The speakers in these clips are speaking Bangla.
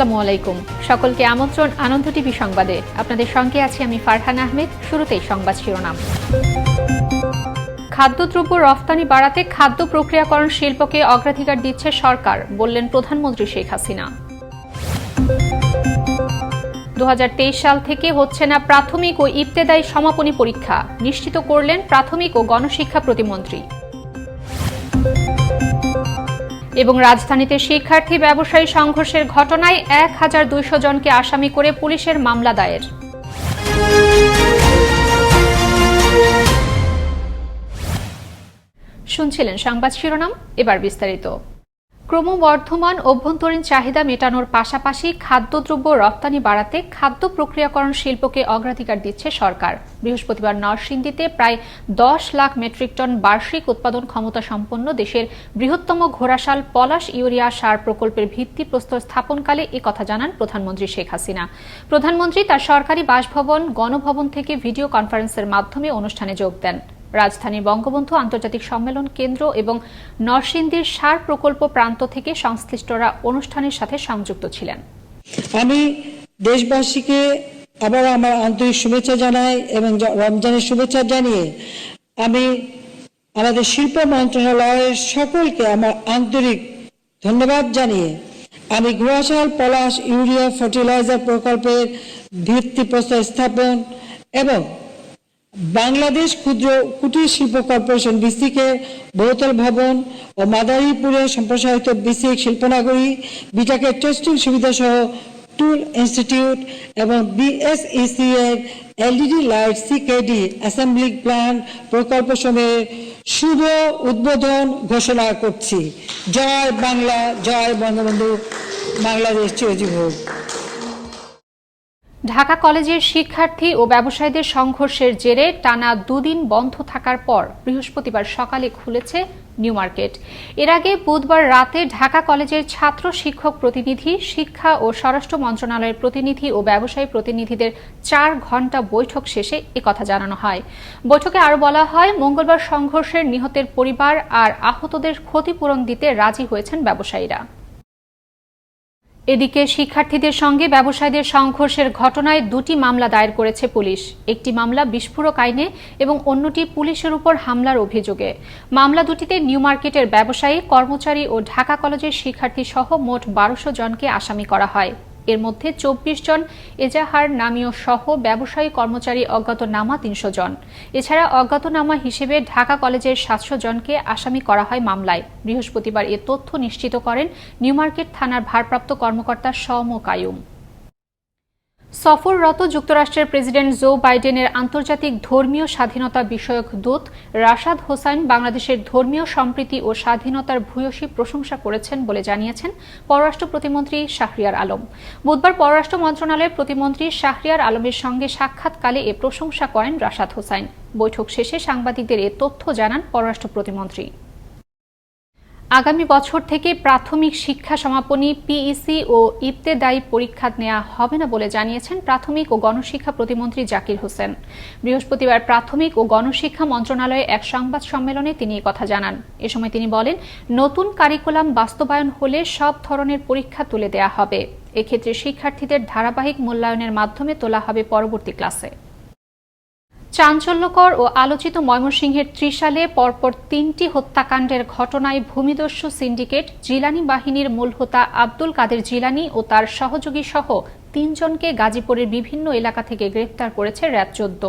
আসসালামু আলাইকুম। সকলকে আমন্ত্রণ আনন্দ টিভি সংবাদে। আপনাদের সঙ্গে আছি আমি ফারহান আহমেদ, শুরুতেই সংবাদ শিরোনাম। খাদ্যদ্রব্য রফতানি বাড়াতে খাদ্য প্রক্রিয়াকরণ শিল্পকে অগ্রাধিকার দিচ্ছে সরকার, বললেন প্রধানমন্ত্রী শেখ হাসিনা। দু হাজার তেইশ সাল থেকে হচ্ছে না প্রাথমিক ও ইবতেদায়ী সমাপনী পরীক্ষা, নিশ্চিত করলেন প্রাথমিক ও গণশিক্ষা প্রতিমন্ত্রী। এবং রাজধানীতে শিক্ষার্থী ব্যবসায়ী সংঘর্ষের ঘটনায় এক হাজার দুইশো জনকে আসামি করে পুলিশের মামলা দায়ের। শুনছিলেন সংবাদ শিরোনাম, এবার বিস্তারিত। ক্রমবর্ধমান অভ্যন্তরীণ চাহিদা মেটানোর পাশাপাশি খাদ্যদ্রব্য রপ্তানি বাড়াতে খাদ্য প্রক্রিয়াকরণ শিল্পকে অগ্রাধিকার দিচ্ছে সরকার। বৃহস্পতিবার নরসিংদীতে প্রায় দশ লাখ মেট্রিক টন বার্ষিক উৎপাদন ক্ষমতা সম্পন্ন দেশের বৃহত্তম ঘোড়াশাল পলাশ ইউরিয়া সার প্রকল্পের ভিত্তিপ্রস্তর স্থাপনকালে কথা জানান প্রধানমন্ত্রী শেখ হাসিনা। প্রধানমন্ত্রী তার সরকারি বাসভবন, গণভবন থেকে ভিডিও কনফারেন্সের মাধ্যমে অনুষ্ঠানে যোগ দেন। রাজধানীর বঙ্গবন্ধু আন্তর্জাতিক সম্মেলন কেন্দ্র এবং নরসিংদীর সার প্রকল্প প্রান্ত থেকে সংশ্লিষ্টরা অনুষ্ঠানের সাথে সংযুক্ত ছিলেন। আমি দেশবাসীকে আবার আমার আন্তরিক শুভেচ্ছা জানাই এবং রমজানের শুভেচ্ছা জানিয়ে আমি আমাদের শিল্প মন্ত্রণালয়ের সকলকে আমার আন্তরিক ধন্যবাদ জানিয়ে আমি ঘোড়াশাল পলাশ ইউরিয়া ফার্টিলাইজার প্রকল্পের ভিত্তি ভিত্তিপ্রস্তর স্থাপন এবং বাংলাদেশ ক্ষুদ্র কুটির শিল্প কর্পোরেশন বিসিকে, বহুতল ভবন ও মাদারীপুরে সম্প্রসারিত বিসিক শিল্পনগরী, বিটাকে টেস্টিং সুবিধা সহ টুল ইনস্টিটিউট এবং বিএসইসি এর LED light, CKD assembly plant প্রকল্প সমূহের শুভ উদ্বোধন ঘোষণা করছি। জয় বাংলা, জয় বঙ্গবন্ধু, বাংলাদেশ চিরজীব হোক ঢাকা কলেজের শিক্ষার্থী ও ব্যবসায়ীদের সংঘর্ষের জেরে টানা দুদিন বন্ধ থাকার পর বৃহস্পতিবার সকালে খুলেছে নিউ মার্কেট। এর আগে বুধবার রাতে ঢাকা কলেজের ছাত্র শিক্ষক প্রতিনিধি, শিক্ষা ও স্বরাষ্ট্র মন্ত্রণালয়ের প্রতিনিধি ও ব্যবসায়ী প্রতিনিধিদের চার ঘণ্টা বৈঠক শেষে একথা জানানো হয়। বৈঠকে আরও বলা হয়, মঙ্গলবার সংঘর্ষের নিহতের পরিবার আর আহতদের ক্ষতিপূরণ দিতে রাজি হয়েছেন ব্যবসায়ীরা। এদিকে শিক্ষার্থীদের সঙ্গে ব্যবসায়ীদের সংঘর্ষের ঘটনায় দুটি মামলা দায়ের করেছে পুলিশ। একটি মামলা বিস্ফোরক আইনে এবং অন্যটি পুলিশের উপর হামলার অভিযোগে। মামলা দুটিতে নিউ মার্কেটের ব্যবসায়ী, কর্মচারী ও ঢাকা কলেজের শিক্ষার্থী সহ মোট বারোশো জনকে আসামি করা হয়। এর মধ্যে চব্বিশ জন, এজাহার নামীয় সহ ব্যবসায়ী কর্মচারী অজ্ঞাতনামা তিনশো জন। এছাড়া অজ্ঞাতনামা হিসেবে ঢাকা কলেজের সাতশো জনকে আসামি করা হয় মামলায়। বৃহস্পতিবার এ তথ্য নিশ্চিত করেন নিউমার্কেট থানার ভারপ্রাপ্ত কর্মকর্তা সৌম কায়ুম। সফররত যুক্তরাষ্ট্রের প্রেসিডেন্ট জো বাইডেনের আন্তর্জাতিক ধর্মীয় স্বাধীনতা বিষয়ক দূত রাশাদ হোসাইন বাংলাদেশের ধর্মীয় সম্প্রীতি ও স্বাধীনতার ভূয়সী প্রশংসা করেছেন বলে জানিয়েছেন পররাষ্ট্র প্রতিমন্ত্রী শাহরিয়ার আলম। বুধবার পররাষ্ট্র মন্ত্রণালয়ের প্রতিমন্ত্রী শাহরিয়ার আলমের সঙ্গে সাক্ষাৎকালে এ প্রশংসা করেন রাশাদ হোসাইন। বৈঠক শেষে সাংবাদিকদের এ তথ্য জানান পররাষ্ট্র প্রতিমন্ত্রী। আগামী বছর থেকে প্রাথমিক শিক্ষা সমাপনী পিইসি ও ইবতেদায়ী পরীক্ষা নেওয়া হবে না বলে জানিয়েছেন প্রাথমিক ও গণশিক্ষা প্রতিমন্ত্রী জাকির হোসেন। বৃহস্পতিবার প্রাথমিক ও গণশিক্ষা মন্ত্রণালয়ে এক সংবাদ সম্মেলনে তিনি কথা জানান। এ সময় তিনি বলেন, নতুন কারিকুলাম বাস্তবায়ন হলে সব ধরনের পরীক্ষা তুলে দেওয়া হবে। এক্ষেত্রে শিক্ষার্থীদের ধারাবাহিক মূল্যায়নের মাধ্যমে তোলা হবে পরবর্তী ক্লাসে। চাঞ্চল্যকর ও আলোচিত ময়মনসিংহের ত্রিশালে পরপর তিনটি হত্যাকাণ্ডের ঘটনায় ভূমিদস্যু সিন্ডিকেট, জিলানি বাহিনীর মূল হোতা আব্দুল কাদের জিলানি ও তার সহযোগী সহ তিনজনকে গাজীপুরের বিভিন্ন এলাকা থেকে গ্রেফতার করেছে র্যাব চোদ্দ।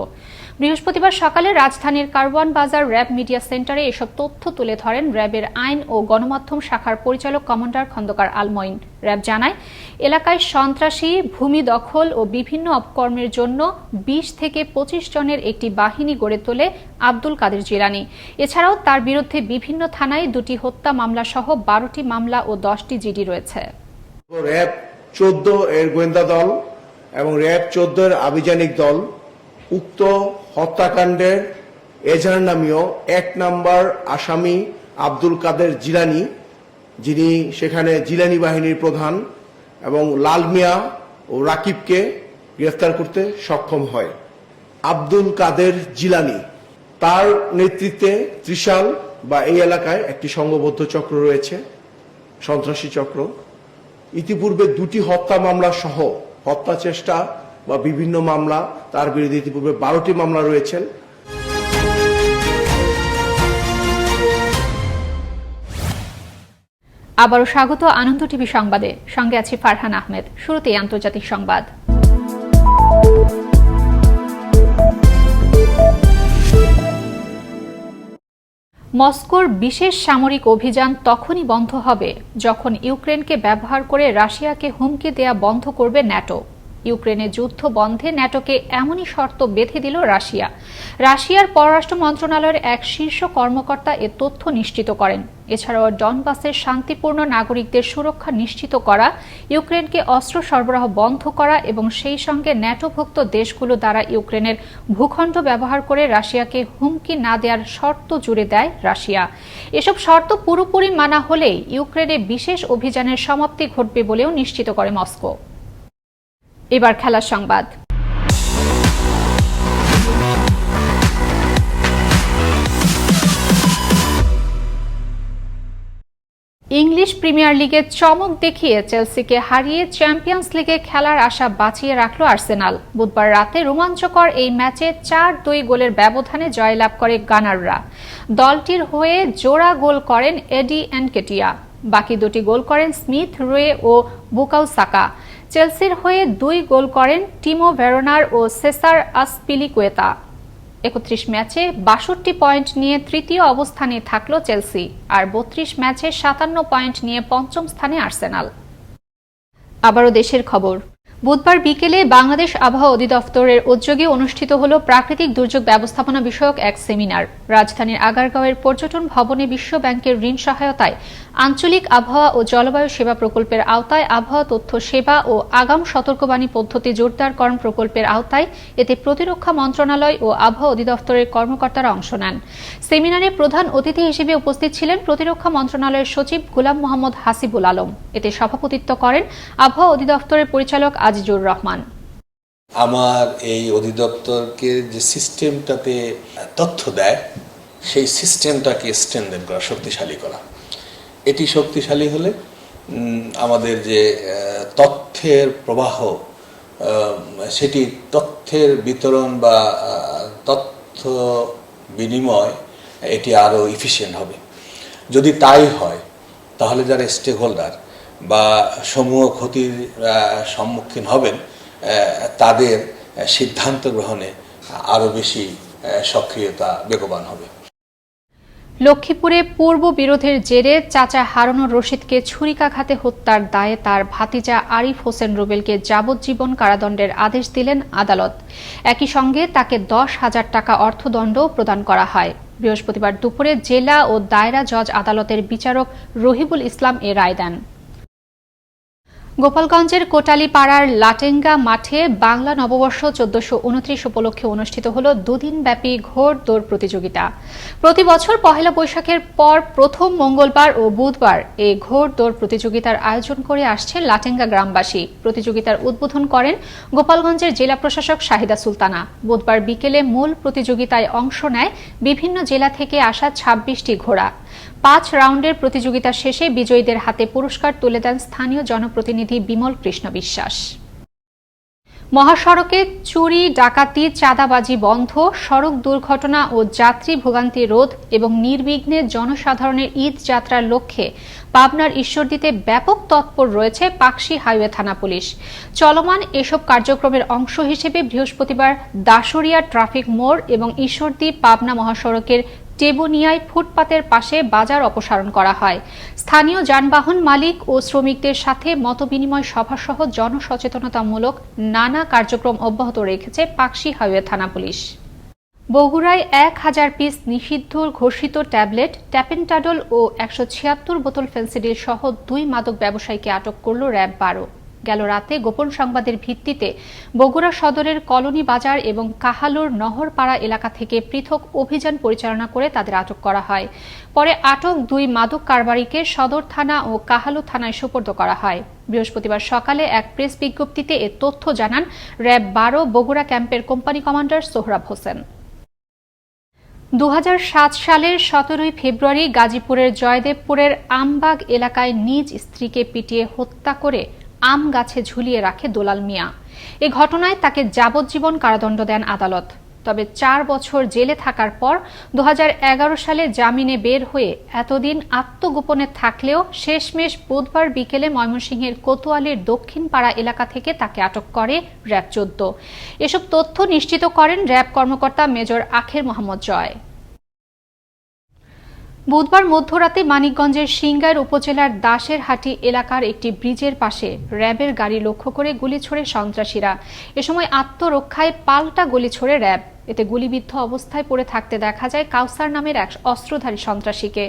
বৃহস্পতিবার সকালে রাজধানীর কারওয়ান বাজার র্যাব মিডিয়া সেন্টারে এসব তথ্য তুলে ধরেন র্যাবের আইন ও গণমাধ্যম শাখার পরিচালক কমান্ডার খন্দকার আলমইন। র্যাব জানায়, এলাকায় সন্ত্রাসী, ভূমি দখল ও বিভিন্ন অপকর্মের জন্য বিশ থেকে পঁচিশ জনের একটি বাহিনী গড়ে তোলে আব্দুল কাদের জিলানি। এছাড়াও তার বিরুদ্ধে বিভিন্ন থানায় দুটি হত্যা মামলা সহ বারোটি মামলা ও দশটি জিডি রয়েছে। চোদ্দ এর গোয়েন্দা দল এবং র্যাব চোদ্দ এর আভিযানিক দল, উক্ত হত্যাকাণ্ডের এজাহার নামীয় এক নাম্বার আসামি আব্দুল কাদের জিলানি, যিনি সেখানে জিলানি বাহিনীর প্রধান এবং লাল মিয়া ও রাকিবকে গ্রেফতার করতে সক্ষম হয়। আব্দুল কাদের জিলানি, তার নেতৃত্বে ত্রিশাল বা এই এলাকায় একটি সংঘবদ্ধ চক্র রয়েছে, সন্ত্রাসী চক্র। ইতিপূর্বে দুটি হত্যা মামলা সহ হত্যা চেষ্টা বা বিভিন্ন মামলা, তার বিরুদ্ধে ইতিপূর্বে বারোটি মামলা রয়েছেন। আবারও স্বাগত আনন্দ টিভি সংবাদে। সঙ্গে আছি ফারহান আহমেদ। শুরুতেই আন্তর্জাতিক সংবাদ। মস্কোর বিশেষ সামরিক অভিযান তখনই বন্ধ হবে, যখন ইউক্রেনকে ব্যবহার করে রাশিয়াকে হুমকি দেয়া বন্ধ করবে ন্যাটো। ইউক্রেনে যুদ্ধ বন্ধে ন্যাটোকে এমনই শর্ত বেঁধে দিল রাশিয়া। রাশিয়ার পররাষ্ট্র মন্ত্রণালয়ের এক শীর্ষ কর্মকর্তা এ তথ্য নিশ্চিত করেন। এছাড়াও ডনবাসের শান্তিপূর্ণ নাগরিকদের সুরক্ষা নিশ্চিত করা, ইউক্রেনকে অস্ত্র সরবরাহ বন্ধ করা এবং সেই সঙ্গে ন্যাটোভুক্ত দেশগুলো দ্বারা ইউক্রেনের ভূখণ্ড ব্যবহার করে রাশিয়াকে হুমকি না দেওয়ার শর্ত জুড়ে দেয় রাশিয়া। এসব শর্ত পুরোপুরি মানা হলেই ইউক্রেনে বিশেষ অভিযানের সমাপ্তি ঘটবে বলেও নিশ্চিত করে মস্কো। এবার খেলার সংবাদ। ইংলিশ প্রিমিয়ার লিগে চমক দেখিয়ে চেলসিকে হারিয়ে চ্যাম্পিয়ন্স লিগে খেলার আশা বাঁচিয়ে রাখল আর্সেনাল। বুধবার রাতে রোমাঞ্চকর এই ম্যাচে চার দুই গোলের ব্যবধানে জয়লাভ করে গানাররা। দলটির হয়ে জোড়া গোল করেন এডি অ্যান্ড কেটিয়া বাকি দুটি গোল করেন স্মিথ, রুয়ে ও বুকাউ সাকা চেলসির হয়ে দুই গোল করেন টিমো ভেরোনার ও সেসার আসপিলিকুয়েতা। একত্রিশ ম্যাচে বাষট্টি পয়েন্ট নিয়ে তৃতীয় অবস্থানে থাকল চেলসি আর বত্রিশ ম্যাচে সাতান্ন পয়েন্ট নিয়ে পঞ্চম স্থানে আর্সেনাল। আবারও দেশের খবর। বুধবার বিকেলে বাংলাদেশ আবহাওয়া অধিদপ্তরের উদ্যোগে অনুষ্ঠিত হল প্রাকৃতিক দুর্যোগ ব্যবস্থাপনা বিষয়ক এক সেমিনার। রাজধানীর আগারগাঁওয়ের পর্যটন ভবনে বিশ্ব ব্যাংকের ঋণ সহায়তায় আঞ্চলিক আবহাওয়া ও জলবায়ু সেবা প্রকল্পের আওতায় আবহাওয়া তথ্য সেবা ও আগাম সতর্কবাণী পদ্ধতি জোরদারকরণ প্রকল্পের আওতায় এতে প্রতিরক্ষা মন্ত্রণালয় ও আবহাওয়া অধিদপ্তরের কর্মকর্তারা অংশ নেন। সেমিনারে প্রধান অতিথি হিসেবে উপস্থিত ছিলেন প্রতিরক্ষা মন্ত্রণালয়ের সচিব গোলাম মোহাম্মদ হাসিবুল আলম। এতে সভাপতিত্ব করেন আবহাওয়া অধিদপ্তরের পরিচালক আজিজুর রহমান। আমার এই অধিদপ্তরকে যে সিস্টেমটাতে তথ্য দেয়, সেই সিস্টেমটাকে স্ট্রেনদেন করা, শক্তিশালী করা। এটি শক্তিশালী হলে আমাদের যে তথ্যের প্রবাহ সেটি তথ্যের বিতরণ বা তথ্য বিনিময়, এটি আরও ইফিসিয়েন্ট হবে। যদি তাই হয়, তাহলে যারা স্টেক হোল্ডার বা সমূহ ক্ষতির সম্মুখীন হবেন তাদের সিদ্ধান্ত গ্রহণে আরও বেশি সক্রিয়তা বেগবান হবে। লক্ষ্মীপুরে পূর্ব বিরোধের জেরে চাচা হারানোর রশিদকে ছুরিকাঘাতে হত্যার দায়ে তার ভাতিজা আরিফ হোসেন রুবেলকে যাবজ্জীবন কারাদণ্ডের আদেশ দিলেন আদালত। একই সঙ্গে তাকে দশ হাজার টাকা অর্থদণ্ড প্রদান করা হয়। বৃহস্পতিবার দুপুরে জেলা ও দায়রা জজ আদালতের বিচারক রহিবুল ইসলাম এ রায় দেন। গোপালগঞ্জের কোটালীপাড়ার লাটেঙ্গা মাঠে বাংলা নববর্ষ চোদ্দশো উনত্রিশ উপলক্ষে অনুষ্ঠিত হল দুদিনব্যাপী ঘোড় দৌড় প্রতিযোগিতা। প্রতি বছর পহেলা বৈশাখের পর প্রথম মঙ্গলবার ও বুধবার এই ঘোড় দৌড় প্রতিযোগিতার আয়োজন করে আসছে লাটেঙ্গা গ্রামবাসী। প্রতিযোগিতার উদ্বোধন করেন গোপালগঞ্জের জেলা প্রশাসক শাহিদা সুলতানা। বুধবার বিকেলে মূল প্রতিযোগিতায় অংশ নেয় বিভিন্ন জেলা থেকে আসা ছাব্বিশটি ঘোড়া। পাঁচ রাউন্ডের প্রতিযোগিতা শেষে বিজয়ীদের হাতে পুরস্কার তুলে দেন স্থানীয় জনপ্রতিনিধি বিমল কৃষ্ণ বিশ্বাস। মহাসড়কে চুরি, ডাকাতি, চাঁদাবাজি বন্ধ, সড়ক দুর্ঘটনা ও যাত্রী ভোগান্তি রোধ এবং নির্বিঘ্নে জনসাধারণের ঈদ যাত্রার লক্ষ্যে পাবনার ঈশ্বরদীতে ব্যাপক তৎপর রয়েছে পাকশি হাইওয়ে থানা পুলিশ। চলমান এসব কার্যক্রমের অংশ হিসেবে বৃহস্পতিবার দাসরিয়া ট্রাফিক মোড় এবং ঈশ্বরদী পাবনা মহাসড়কের টেবুনিয়ায় ফুটপাতের পাশে বাজার অপসারণ করা হয়। স্থানীয় যানবাহন মালিক ও শ্রমিকদের সাথে মতবিনিময় সভাসহ জনসচেতনতামূলক নানা কার্যক্রম অব্যাহত রেখেছে পাকশি হাইওয়ে থানা পুলিশ। বগুড়ায় এক হাজার পিস নিষিদ্ধ ঘোষিত ট্যাবলেট, ট্যাপেন্টাডল ও একশো ছিয়াত্তর বোতল ফেন্সিডিল সহ দুই মাদক ব্যবসায়ীকে আটক করল র্যাব বারো। গেল রাতে গোপন সংবাদের ভিত্তিতে বগুড়া সদরের কলোনি বাজার এবং কাহালুর নহরপাড়া এলাকা থেকে পৃথক অভিযান পরিচালনা করে তাদের আটক করা হয়। পরে আটক দুই মাদক কারবারিকে সদর থানা ও কাহালু থানায় সুপর্দ করা হয়। বৃহস্পতিবার সকালে এক প্রেস বিজ্ঞপ্তিতে এ তথ্য জানান র্যাব বারো বগুড়া ক্যাম্পের কোম্পানি কমান্ডার সোহরাব হোসেন। দু হাজার সাত সালের সতেরোই ফেব্রুয়ারি গাজীপুরের জয়দেবপুরের আমবাগ এলাকায় নিজ স্ত্রীকে পিটিয়ে হত্যা করে আম গাছে ঝুলিয়ে রাখে দোলাল মিয়া। এ ঘটনায় তাকে যাবজ্জীবন কারাদণ্ড দেন আদালত। তবে চার বছর জেলে থাকার পর দু হাজার এগারো সালে জামিনে বের হয়ে এতদিন আত্মগোপনে থাকলেও শেষমেশ বুধবার বিকেলে ময়মনসিংহের কোতোয়ালির দক্ষিণ পাড়া এলাকা থেকে তাকে আটক করে র্যাব চোদ্দ। এসব তথ্য নিশ্চিত করেন র্যাব কর্মকর্তা মেজর আখের মোহাম্মদ জয়। বুধবার মধ্যরাতে মানিকগঞ্জের সিঙ্গার উপজেলার দাসেরহাটি এলাকার একটি ব্রিজের পাশে র্যাবের গাড়ি লক্ষ্য করে গুলি ছোড়ে সন্ত্রাসীরা। এ সময় আত্মরক্ষায় পাল্টা গুলি ছোড়ে র্যাব। এতে গুলিবিদ্ধ অবস্থায় পড়ে থাকতে দেখা যায় কাউসার নামের এক অস্ত্রধারী সন্ত্রাসীকে।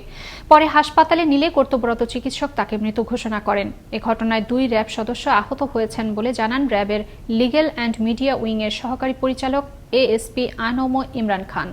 পরে হাসপাতালে নিলে কর্তব্যরত চিকিৎসক তাকে মৃত ঘোষণা করেন। এ ঘটনায় দুই র্যাব সদস্য আহত হয়েছেন বলে জানান র্যাবের লিগেল অ্যান্ড মিডিয়া উইংয়ের সহকারী পরিচালক এএসপি আনম ইমরান খান।